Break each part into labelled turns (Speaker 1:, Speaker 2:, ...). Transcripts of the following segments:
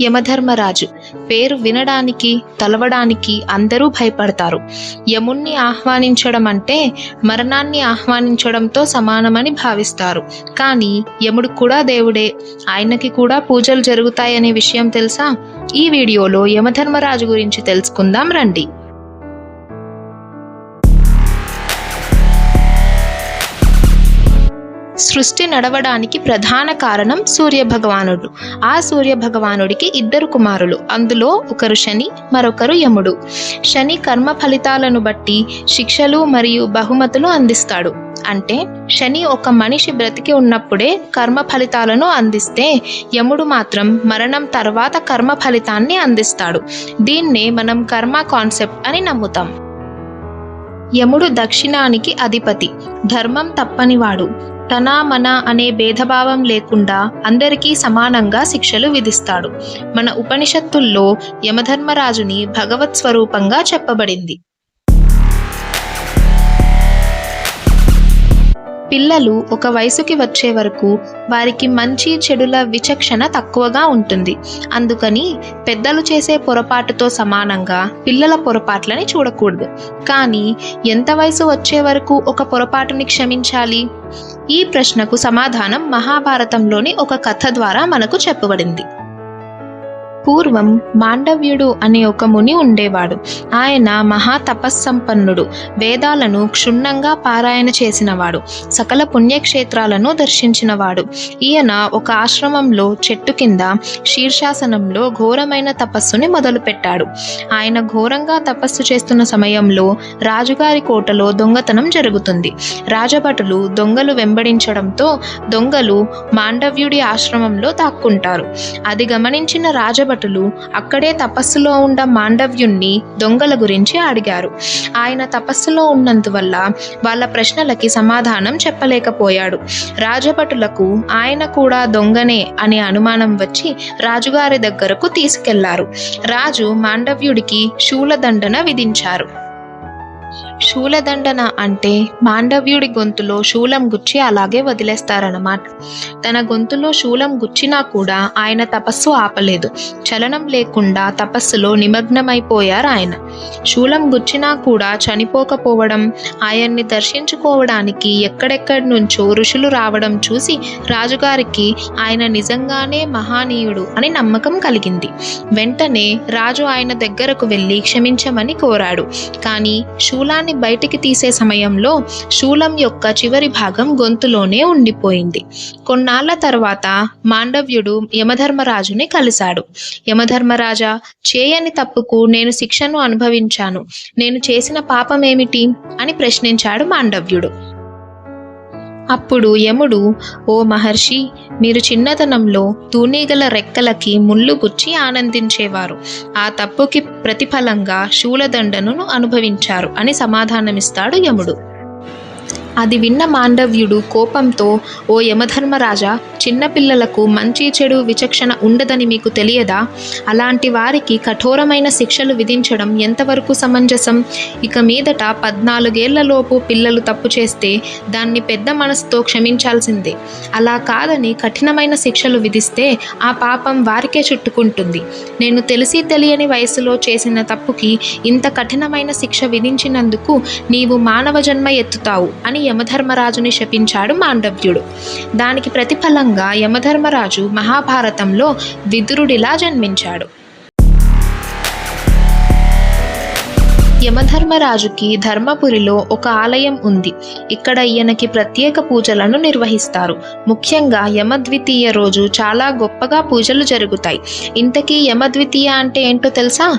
Speaker 1: యమధర్మరాజు. పేరు వినడానికి తలవడానికి అందరూ భయపడతారు. యముణ్ణి ఆహ్వానించడం అంటే మరణాన్ని ఆహ్వానించడంతో సమానమని భావిస్తారు. కానీ యముడు కూడా దేవుడే. ఆయనకి కూడా పూజలు జరుగుతాయనే విషయం తెలుసా? ఈ వీడియోలో యమధర్మరాజు గురించి తెలుసుకుందాం రండి. సృష్టి నడవడానికి ప్రధాన కారణం సూర్య భగవానుడు ఆ సూర్య భగవానుడికి ఇద్దరు కుమారులు. అందులో ఒకరు శని మరొకరు యముడు. శని కర్మ ఫలితాలను బట్టి శిక్షలు మరియు బహుమతులు అందిస్తాడు. అంటే శని ఒక మనిషి బ్రతికి ఉన్నప్పుడే కర్మ ఫలితాలను అందిస్తే యముడు మాత్రం మరణం తర్వాత కర్మ ఫలితాన్ని అందిస్తాడు. దీన్నే మనం కర్మ కాన్సెప్ట్ అని నమ్ముతాం. యముడు దక్షిణానికి అధిపతి. ధర్మం తప్పనివాడు. తన మన అనే భేదభావం లేకుండా అందరికీ సమానంగా శిక్షలు విధిస్తాడు. మన ఉపనిషత్తుల్లో యమధర్మరాజుని భగవత్ స్వరూపంగా చెప్పబడింది. పిల్లలు ఒక వయసుకి వచ్చే వరకు వారికి మంచి చెడుల విచక్షణ తక్కువగా ఉంటుంది. అందుకని పెద్దలు చేసే పొరపాటుతో సమానంగా పిల్లల పొరపాట్లని చూడకూడదు. కానీ ఎంత వయసు వచ్చే వరకు ఒక పొరపాటుని క్షమించాలి? ఈ ప్రశ్నకు సమాధానం మహాభారతంలోని ఒక కథ ద్వారా మనకు చెప్పబడింది. పూర్వం మాండవ్యుడు అనే ఒక ముని ఉండేవాడు. ఆయన మహా తపస్సంపన్నుడు వేదాలను క్షుణ్ణంగా పారాయణ చేసినవాడు సకల పుణ్యక్షేత్రాలను దర్శించినవాడు. ఈయన ఒక ఆశ్రమంలో చెట్టు కింద శీర్షాసనంలో ఘోరమైన తపస్సుని మొదలుపెట్టాడు. ఆయన ఘోరంగా తపస్సు చేస్తున్న సమయంలో రాజుగారి కోటలో దొంగతనం జరుగుతుంది. రాజభటులు దొంగలు వెంబడించడంతో దొంగలు మాండవ్యుడి ఆశ్రమంలో దాక్కుంటారు. అది గమనించిన రాజభ రాజభటులు అక్కడే తపస్సులో ఉన్న మాండవ్యుణ్ణి దొంగల గురించి అడిగారు. ఆయన తపస్సులో ఉన్నందువల్ల వాళ్ళ ప్రశ్నలకి సమాధానం చెప్పలేకపోయాడు. రాజభటులకు ఆయన కూడా దొంగనే అనే అనుమానం వచ్చి రాజుగారి దగ్గరకు తీసుకెళ్ళారు. రాజు మాండవ్యుడికి శూలదండన విధించారు. శూలదండన అంటే మాండవ్యుడి గొంతులో శూలం గుచ్చి అలాగే వదిలేస్తారన్నమాట. తన గొంతులో శూలం గుచ్చినా కూడా ఆయన తపస్సు ఆపలేదు. చలనం లేకుండా తపస్సులో నిమగ్నమైపోయారు ఆయన. శూలం గుచ్చినా కూడా చనిపోకపోవడం ఆయన్ని దర్శించుకోవడానికి ఎక్కడెక్కడి నుంచో ఋషులు రావడం చూసి రాజుగారికి ఆయన నిజంగానే మహానీయుడు అని నమ్మకం కలిగింది. వెంటనే రాజు ఆయన దగ్గరకు వెళ్ళి క్షమించమని కోరాడు. కానీ శూలాన్ని బయటికి తీసే సమయంలో శూలం యొక్క చివరి భాగం గొంతులోనే ఉండిపోయింది. కొన్నాళ్ళ తర్వాత మాండవ్యుడు యమధర్మరాజుని కలిశాడు. యమధర్మరాజా చేయని తప్పుకు నేను శిక్షను అనుభవించాను. నేను చేసిన పాపమేమిటి? అని ప్రశ్నించాడు మాండవ్యుడు. అప్పుడు యముడు ఓ మహర్షి మీరు చిన్నతనంలో తూనీగల రెక్కలకి ముళ్ళు గుచ్చి ఆనందించేవారు. ఆ తప్పుకి ప్రతిఫలంగా శూలదండను అనుభవించారు అని సమాధానమిస్తాడు యముడు. అది విన్న మాండవ్యుడు కోపంతో ఓ యమధర్మరాజా చిన్నపిల్లలకు మంచి చెడు విచక్షణ ఉండదని మీకు తెలియదా? అలాంటి వారికి కఠోరమైన శిక్షలు విధించడం ఎంతవరకు సమంజసం? ఇక మీదట పద్నాలుగేళ్ళలోపు పిల్లలు తప్పు చేస్తే దాన్ని పెద్ద మనసుతో క్షమించాల్సిందే. అలా కాదని కఠినమైన శిక్షలు విధిస్తే ఆ పాపం వారికే చుట్టుకుంటుంది. నేను తెలిసి తెలియని వయసులో చేసిన తప్పుకి ఇంత కఠినమైన శిక్ష విధించినందుకు నీవు మానవ జన్మ ఎత్తుతావు అని యమధర్మరాజుని శపించాడు మాండవ్యుడు. దానికి ప్రతిఫలంగా యమధర్మరాజు మహాభారతంలో విదురుడిలా జన్మించాడు. యమధర్మరాజుకి ధర్మపురిలో ఒక ఆలయం ఉంది. ఇక్కడ ఈయనకి ప్రత్యేక పూజలను నిర్వహిస్తారు. ముఖ్యంగా యమద్వితీయ రోజు చాలా గొప్పగా పూజలు జరుగుతాయి. ఇంతకీ యమద్వితీయ అంటే ఏంటో తెలుసా?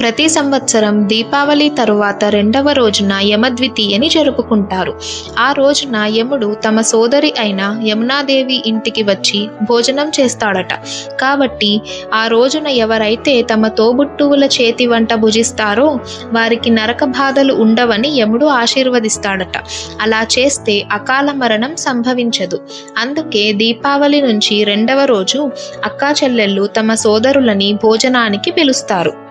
Speaker 1: ప్రతి సంవత్సరం దీపావళి తరువాత రెండవ రోజున యమద్వితీయని జరుపుకుంటారు. ఆ రోజున యముడు తమ సోదరి అయిన యమునాదేవి ఇంటికి వచ్చి భోజనం చేస్తాడట. కాబట్టి ఆ రోజున ఎవరైతే తమ తోబుట్టువుల చేతి వంట భుజిస్తారో వారికి నరక బాధలు ఉండవని యముడు ఆశీర్వదిస్తాడట. అలా చేస్తే అకాల మరణం సంభవించదు. అందుకే దీపావళి నుంచి రెండవ రోజు అక్కా చెల్లెళ్ళు తమ సోదరులని భోజనానికి పిలుస్తారు.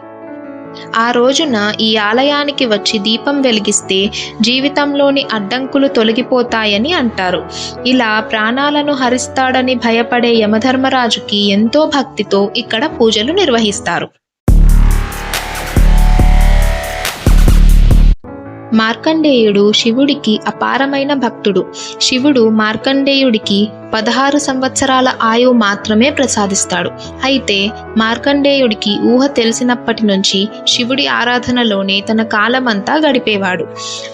Speaker 1: ఆ రోజున ఈ ఆలయానికి వచ్చి దీపం వెలిగిస్తే జీవితంలోని అడ్డంకులు తొలగిపోతాయని అంటారు. ఇలా ప్రాణాలను హరిస్తాడని భయపడే యమధర్మరాజుకి ఎంతో భక్తితో ఇక్కడ పూజలు నిర్వహిస్తారు. మార్కండేయుడు శివుడికి అపారమైన భక్తుడు. శివుడు మార్కండేయుడికి పదహారు సంవత్సరాల ఆయువు మాత్రమే ప్రసాదిస్తాడు. అయితే మార్కండేయుడికి ఊహ తెలిసినప్పటి నుంచి శివుడి ఆరాధనలోనే తన కాలమంతా గడిపేవాడు.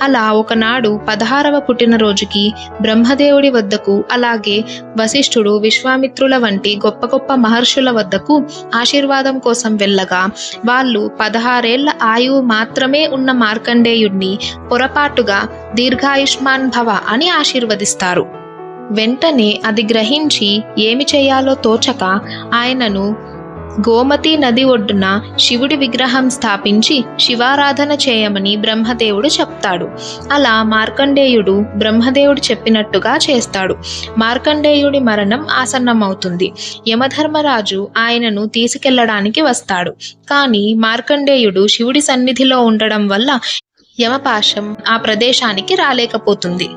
Speaker 1: అలా ఒకనాడు పదహారవ పుట్టినరోజుకి బ్రహ్మదేవుడి వద్దకు అలాగే వశిష్ఠుడు విశ్వామిత్రుల వంటి గొప్ప గొప్ప మహర్షుల వద్దకు ఆశీర్వాదం కోసం వెళ్ళగా వాళ్ళు పదహారేళ్ళ ఆయువు మాత్రమే ఉన్న మార్కండేయుడిని పొరపాటుగా దీర్ఘాయుష్మాన్ భవ అని ఆశీర్వదిస్తారు. వెంటనే అది గ్రహించి ఏమి చేయాలో తోచక ఆయనను గోమతి నది ఒడ్డున శివుడి విగ్రహం స్థాపించి శివారాధన చేయమని బ్రహ్మదేవుడు చెప్తాడు. అలా మార్కండేయుడు బ్రహ్మదేవుడు చెప్పినట్టుగా చేస్తాడు. మార్కండేయుడి మరణం ఆసన్నమవుతుంది. యమధర్మరాజు ఆయనను తీసుకెళ్ళడానికి వస్తాడు. కానీ మార్కండేయుడు శివుడి సన్నిధిలో ఉండడం వల్ల యమపాశం ఆ ప్రదేశానికి రాలేకపోతుంది.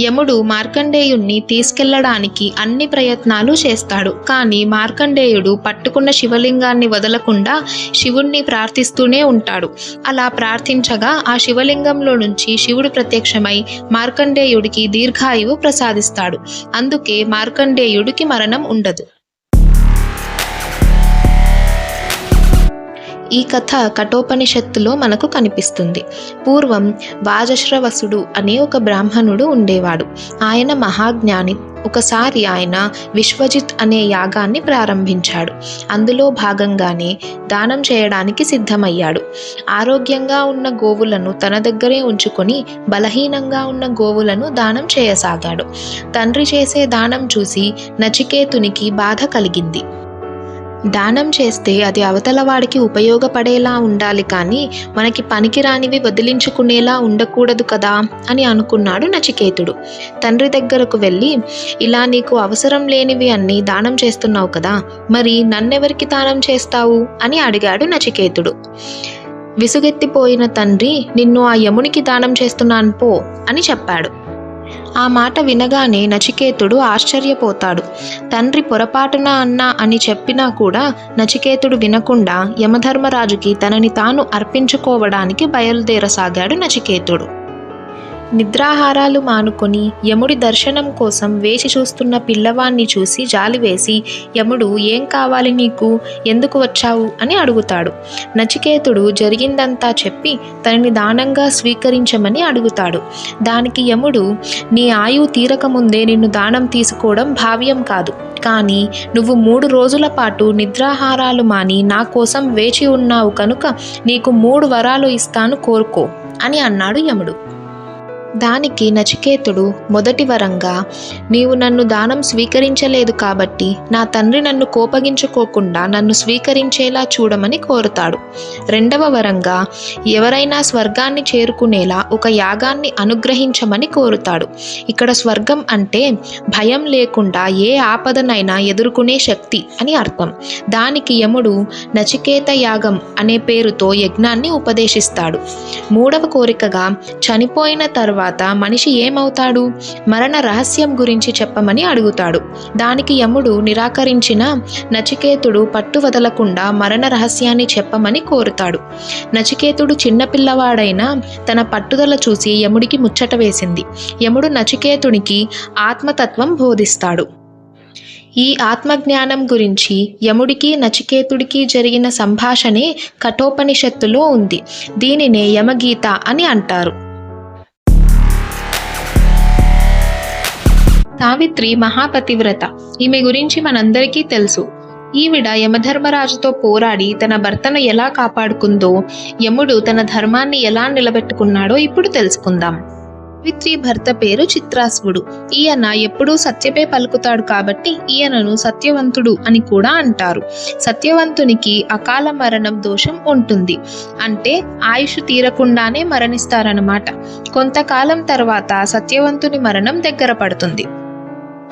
Speaker 1: యముడు మార్కండేయుణ్ణి తీసుకెళ్ళడానికి అన్ని ప్రయత్నాలు చేస్తాడు. కానీ మార్కండేయుడు పట్టుకున్న శివలింగాన్ని వదలకుండా శివుణ్ణి ప్రార్థిస్తూనే ఉంటాడు. అలా ప్రార్థించగా ఆ శివలింగంలో నుంచి శివుడు ప్రత్యక్షమై మార్కండేయుడికి దీర్ఘాయువు ప్రసాదిస్తాడు. అందుకే మార్కండేయుడికి మరణం ఉండదు. ఈ కథ కఠోపనిషత్తులో మనకు కనిపిస్తుంది. పూర్వం వాజశ్రవసుడు అనే ఒక బ్రాహ్మణుడు ఉండేవాడు. ఆయన మహాజ్ఞాని. ఒకసారి ఆయన విశ్వజిత్ అనే యాగాన్ని ప్రారంభించాడు. అందులో భాగంగానే దానం చేయడానికి సిద్ధమయ్యాడు. ఆరోగ్యంగా ఉన్న గోవులను తన దగ్గరే ఉంచుకొని బలహీనంగా ఉన్న గోవులను దానం చేయసాగాడు. తండ్రి చేసే దానం చూసి నచికేతునికి బాధ కలిగింది. దానం చేస్తే అది అవతల వాడికి ఉపయోగపడేలా ఉండాలి కానీ మనకి పనికిరానివి వదిలించుకునేలా ఉండకూడదు కదా అని అనుకున్నాడు నచికేతుడు. తండ్రి దగ్గరకు వెళ్ళి ఇలా నీకు అవసరం లేనివి అన్నీ దానం చేస్తున్నావు కదా మరి నన్నెవరికి దానం చేస్తావు? అని అడిగాడు నచికేతుడు. విసుగెత్తిపోయిన తండ్రి నిన్ను ఆ యమునికి దానం చేస్తున్నాను పో అని చెప్పాడు. ఆ మాట వినగానే నచికేతుడు ఆశ్చర్యపోతాడు. తండ్రి పొరపాటున అన్నా అని చెప్పినా కూడా నచికేతుడు వినకుండా యమధర్మరాజుకి తనని తాను అర్పించుకోవడానికి బయలుదేరసాగాడు నచికేతుడు. నిద్రాహారాలు మానుకొని యముడి దర్శనం కోసం వేచి చూస్తున్న పిల్లవాణ్ణి చూసి జాలివేసి యముడు ఏం కావాలి నీకు? ఎందుకు వచ్చావు? అని అడుగుతాడు. నచికేతుడు జరిగిందంతా చెప్పి తనని దానంగా స్వీకరించమని అడుగుతాడు. దానికి యముడు నీ ఆయువు తీరకముందే నిన్ను దానం తీసుకోవడం భావ్యం కాదు. కానీ నువ్వు మూడు రోజుల పాటు నిద్రాహారాలు మాని నా కోసం వేచి ఉన్నావు కనుక నీకు మూడు వరాలు ఇస్తాను కోరుకో అని అన్నాడు యముడు. దానికి నచికేతుడు మొదటి వరంగా నీవు నన్ను దానం స్వీకరించలేదు కాబట్టి నా తండ్రి నన్ను కోపగించుకోకుండా నన్ను స్వీకరించేలా చూడమని కోరుతాడు. రెండవ వరంగా ఎవరైనా స్వర్గాన్ని చేరుకునేలా ఒక యాగాన్ని అనుగ్రహించమని కోరుతాడు. ఇక్కడ స్వర్గం అంటే భయం లేకుండా ఏ ఆపదనైనా ఎదుర్కొనే శక్తి అని అర్థం. దానికి యముడు నచికేత యాగం అనే పేరుతో యజ్ఞాన్ని ఉపదేశిస్తాడు. మూడవ కోరికగా చనిపోయిన తర్వాత తర్వాత మనిషి ఏమవుతాడు? మరణ రహస్యం గురించి చెప్పమని అడుగుతాడు. దానికి యముడు నిరాకరించిన నచికేతుడు పట్టు వదలకుండా మరణ రహస్యాన్ని చెప్పమని కోరుతాడు. నచికేతుడు చిన్నపిల్లవాడైనా తన పట్టుదల చూసి యముడికి ముచ్చట వేసింది. యముడు నచికేతునికి ఆత్మతత్వం బోధిస్తాడు. ఈ ఆత్మజ్ఞానం గురించి యముడికి నచికేతుడికి జరిగిన సంభాషణే కఠోపనిషత్తులో ఉంది. దీనినే యమగీత అని అంటారు. సావిత్రి మహాపతివ్రత. ఈమె గురించి మనందరికీ తెలుసు. ఈవిడ యమధర్మరాజుతో పోరాడి తన భర్తను ఎలా కాపాడుకుందో యముడు తన ధర్మాన్ని ఎలా నిలబెట్టుకున్నాడో ఇప్పుడు తెలుసుకుందాం. సావిత్రి భర్త పేరు చిత్రాశ్వుడు ఈయన ఎప్పుడూ సత్యపే పలుకుతాడు కాబట్టి ఈయనను సత్యవంతుడు అని కూడా అంటారు. సత్యవంతునికి అకాల మరణం దోషం ఉంటుంది. అంటే ఆయుష్ తీరకుండానే మరణిస్తారనమాట కొంతకాలం తర్వాత సత్యవంతుని మరణం దగ్గర పడుతుంది.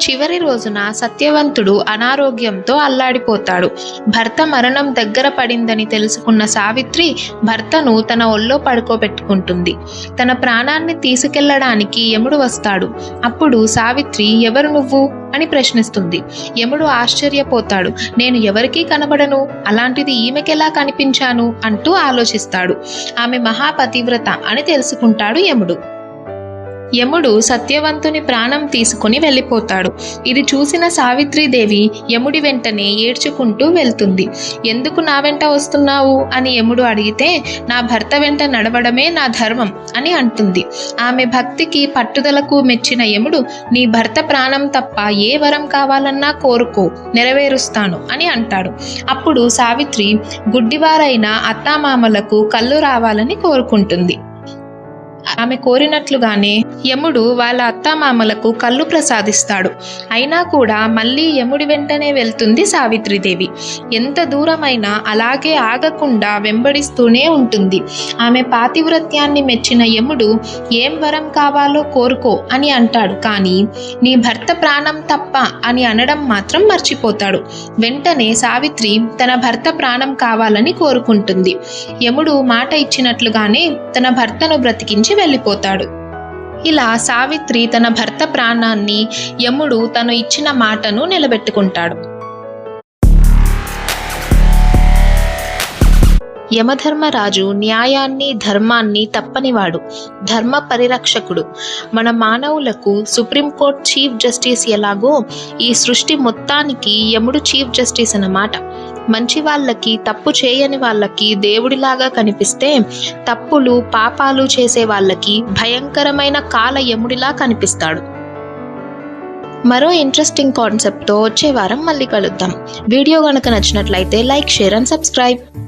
Speaker 1: చివరి రోజున సత్యవంతుడు అనారోగ్యంతో అల్లాడిపోతాడు. భర్త మరణం దగ్గర పడిందని తెలుసుకున్న సావిత్రి భర్తను తన ఒళ్ళో పడుకోబెట్టుకుంటుంది. తన ప్రాణాన్ని తీసుకెళ్ళడానికి యముడు వస్తాడు. అప్పుడు సావిత్రి ఎవరు నువ్వు? అని ప్రశ్నిస్తుంది. యముడు ఆశ్చర్యపోతాడు. నేను ఎవరికీ కనబడను? అలాంటిది ఈమెకెలా కనిపించాను? అంటూ ఆలోచిస్తాడు. ఆమె మహాపతివ్రత అని తెలుసుకుంటాడు యముడు. యముడు సత్యవంతుని ప్రాణం తీసుకుని వెళ్ళిపోతాడు. ఇది చూసిన సావిత్రీదేవి యముడి వెంటనే ఏడ్చుకుంటూ వెళ్తుంది. ఎందుకు నా వెంట వస్తున్నావు? అని యముడు అడిగితే నా భర్త వెంట నడవడమే నా ధర్మం అని అంటుంది. ఆమె భక్తికి పట్టుదలకు మెచ్చిన యముడు నీ భర్త ప్రాణం తప్ప ఏ వరం కావాలన్నా కోరుకో నెరవేరుస్తాను అని అంటాడు. అప్పుడు సావిత్రి గుడ్డివారైన అత్తామామలకు కళ్ళు రావాలని కోరుకుంటుంది. ఆమె కోరినట్లుగానే యముడు వాళ్ళ అత్తామామలకు కళ్ళు ప్రసాదిస్తాడు. అయినా కూడా మళ్ళీ యముడి వెంటనే వెళ్తుంది సావిత్రిదేవి. ఎంత దూరమైనా అలాగే ఆగకుండా వెంబడిస్తూనే ఉంటుంది. ఆమె పాతివ్రత్యాన్ని మెచ్చిన యముడు ఏం వరం కావాలో కోరుకో అని అంటాడు. కానీ నీ భర్త ప్రాణం తప్ప అని అనడం మాత్రం మర్చిపోతాడు. వెంటనే సావిత్రి తన భర్త ప్రాణం కావాలని కోరుకుంటుంది. యముడు మాట ఇచ్చినట్లుగానే తన భర్తను బ్రతికించి వెళ్ళిపోతాడు. ఇలా సావిత్రి తన భర్త ప్రాణాన్ని యముడు తను ఇచ్చిన మాటను నిలబెట్టుకుంటాడు. యమధర్మరాజు న్యాయాన్ని ధర్మాన్ని తప్పనివాడు ధర్మ పరిరక్షకుడు. మన మానవులకు సుప్రీంకోర్టు చీఫ్ జస్టిస్ ఎలాగో ఈ సృష్టి మొత్తానికి యముడు చీఫ్ జస్టిస్ అన్నమాట. మంచి వాళ్ళకి తప్పు చేయని వాళ్ళకి దేవుడిలాగా కనిపిస్తే తప్పులు పాపాలు చేసే వాళ్ళకి భయంకరమైన కాల యముడిలా కనిపిస్తాడు. మరో ఇంట్రెస్టింగ్ కాన్సెప్ట్తో వచ్చే వారం మళ్ళీ కలుద్దాం. వీడియో కనుక నచ్చినట్లయితే లైక్ షేర్ అండ్ సబ్స్క్రైబ్.